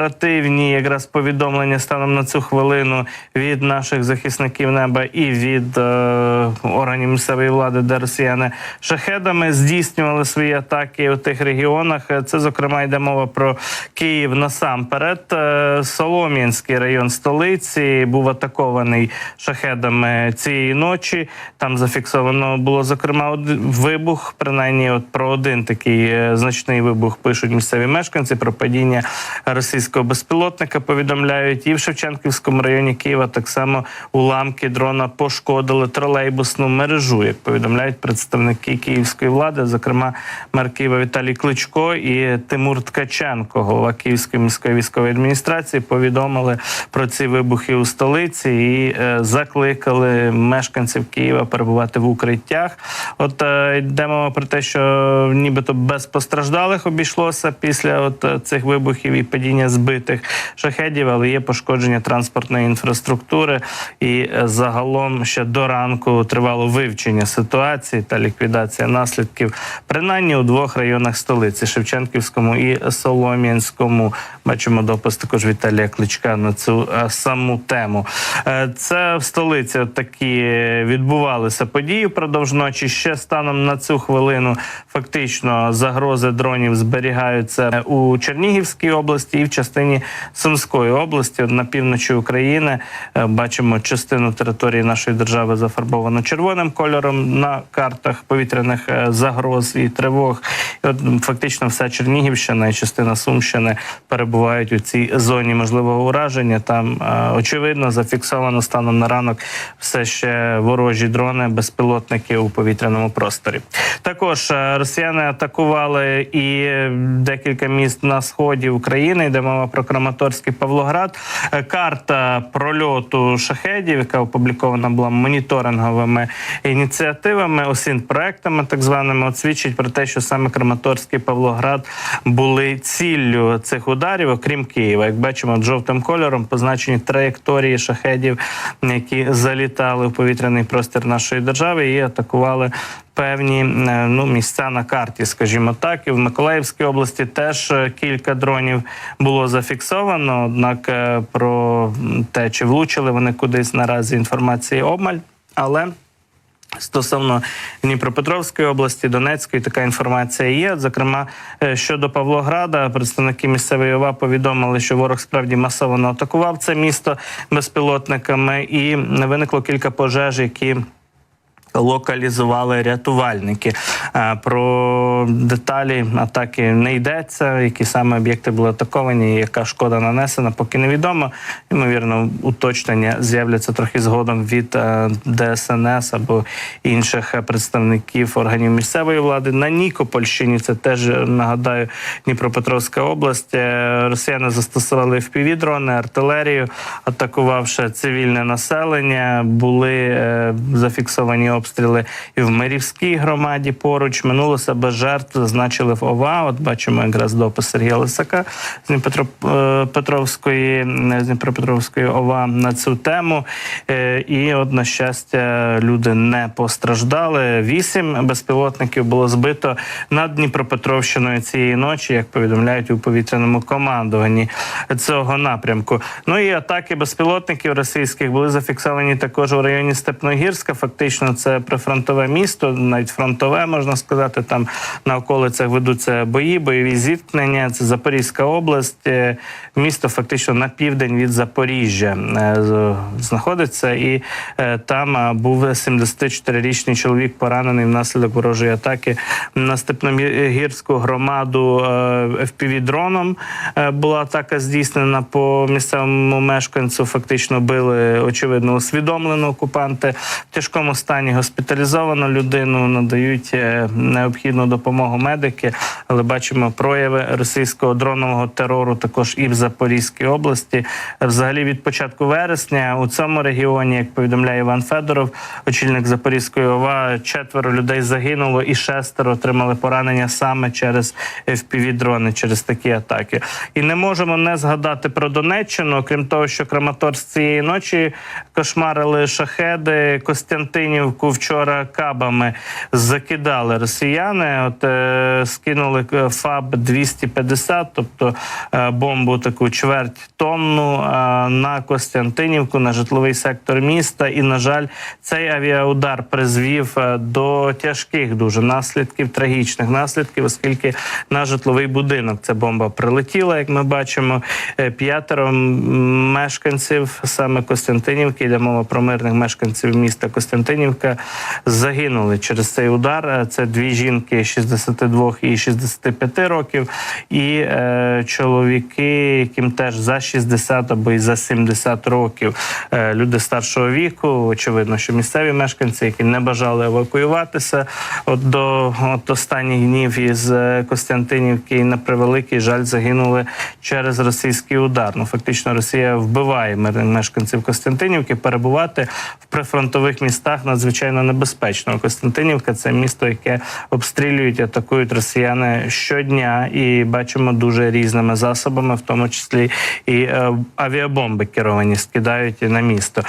оперативні якраз повідомлення станом на цю хвилину від наших захисників неба і від е, органів місцевої влади, де росіяни шахедами здійснювали свої атаки у тих регіонах. Е, Це зокрема йде мова про Київ насамперед. Е, Солом'янський район столиці був атакований шахедами цієї ночі. Там зафіксовано було зокрема вибух. Принаймні, от про один такий е, значний вибух пишуть місцеві мешканці. Про падіння російського безпілотника повідомляють. І в Шевченківському районі Києва так само уламки дрона пошкодили тролейбусну мережу, як повідомляють представники київської влади, зокрема мер Києва Віталій Кличко і Тимур Ткаченко, голова Київської міської військової адміністрації, повідомили про ці вибухи у столиці і е, закликали мешканців Києва перебувати в укриттях. От е, йде мова про те, що нібито без постраждалих обійшлося після от е, цих вибухів і падіння збитих шахедів, але є пошкодження транспортної інфраструктури. І е, загалом ще до ранку тривало вивчення ситуації та ліквідація наслідків, принаймні у двох районах столиці Шевченківському і Солом'янському. Бачимо допис також Віталія Кличка на цю е, саму тему. Е, Це в столиці такі відбувалися події впродовж ночі. Ще станом на цю хвилину фактично загрози дронів зберігаються у Чернігівській області і в частині Сумської області. На півночі України е, бачимо частину території нашої держави зафарбовано червоним кольором на картах повітряних е, загроз і тривог. І от фактично вся Чернігівщина і частина Сумщини перебувають у цій зоні можливого ураження. Там е, очевидно зафіксовано станом на ранок все ще ворожі дрони, безпілотники у повітряному просторі. Також росіяни атакували і декілька міст на сході України. Йде мова про Краматорський Павлоград. Е, Карта прольоту шахедів, яка опублікована була моніторинговими ініціативами, осін проектами, так званими, от свідчить про те, що саме Краматорський Павлоград були ціллю цих ударів, окрім Києва. Як бачимо, жовтим кольором позначені траєкторії шахедів, які залітали в повітряний простір нашої держави і атакували. Певні е, ну місця на карті, скажімо так, і в Миколаївській області теж е, кілька дронів було зафіксовано. Однак е, про те, чи влучили вони кудись наразі інформації обмаль, але Стосовно Дніпропетровської області, Донецької, така інформація є. Зокрема, щодо Павлограда, представники місцевої ОВА повідомили, що ворог справді масово атакував це місто безпілотниками, і виникло кілька пожеж, які локалізували рятувальники. Е, Про деталі атаки не йдеться. Які саме об'єкти були атаковані, яка шкода нанесена, поки невідомо. Ймовірно, уточнення з'являться трохи згодом від е, ДСНС або інших представників органів місцевої влади. На Нікопольщині це теж е, нагадаю Дніпропетровська область. Росіяни застосували впівдрони, артилерію, атакувавши цивільне населення. Були зафіксовані обстріли і в Мирівській громаді поруч. Минулося без жертв, зазначили в ОВА. От бачимо якраз допис Сергія Лисака з Дніпропетровської з Дніпропетровської ОВА на цю тему. Е, І от на щастя, люди не постраждали. Вісім безпілотників було збито над Дніпропетровщиною цієї ночі, як повідомляють у повітряному командуванні цього напрямку. Ну і атаки безпілотників російських були зафіксовані також у районі Степногірська. Фактично, це прифронтове місто, навіть фронтове можна сказати. Там на околицях ведуться бої, бойові зіткнення. Це Запорізька область, Е, місто фактично на південь від Запоріжжя е, знаходиться, і е, там був 74-річний чоловік поранений внаслідок ворожої атаки на Степногірську громаду FPV-дроном. Була атака здійснена по місцевому мешканцю. Фактично били очевидно усвідомлено окупанти в тяжкому стані. Госпіталізовано людину, надають е, необхідну допомогу медики, але бачимо прояви російського дронового терору також і в Запорізькій області. Взагалі від початку вересня у цьому регіоні, як повідомляє Іван Федоров, очільник Запорізької ОВА, четверо людей загинуло і шестеро отримали поранення саме через fpv через такі атаки. І не можемо не згадати. про Донеччину. Окрім того, що Краматорськ цієї ночі кошмарили шахеди Костянтинівку вчора кабами закидали росіяни. От е, скинули е, ФАБ 250, тобто е, бомбу таку чверть тонну е, на Костянтинівку, на житловий сектор міста. І на жаль, цей авіаудар призвів е, до тяжких дуже наслідків, трагічних наслідків, оскільки на житловий будинок ця бомба прилетіла, як ми бачимо. Е, П'ятеро мешканців саме Костянтинівки, йде мова про мирних мешканців міста Костянтинівка, загинули через цей удар. Е, Це дві жінки 62 і 65 років, і е, чоловіки, яким теж за 60 або і за 70 років. Е, люди старшого віку. Очевидно, що місцеві мешканці, які не бажали евакуюватися от до от останніх днів із е, Костянтинівки, і на превеликий жаль загинули через російський удар. Ну фактично, Росія вбиває мешканців Костянтинівки. Перебувати в прифронтових містах надзвичайно небезпечно. Костянтинівка це місто, яке обстрілюють, атакують росіяни щодня, і бачимо дуже різними засобами, в тому числі і е, авіабомби керовані скидають на місто.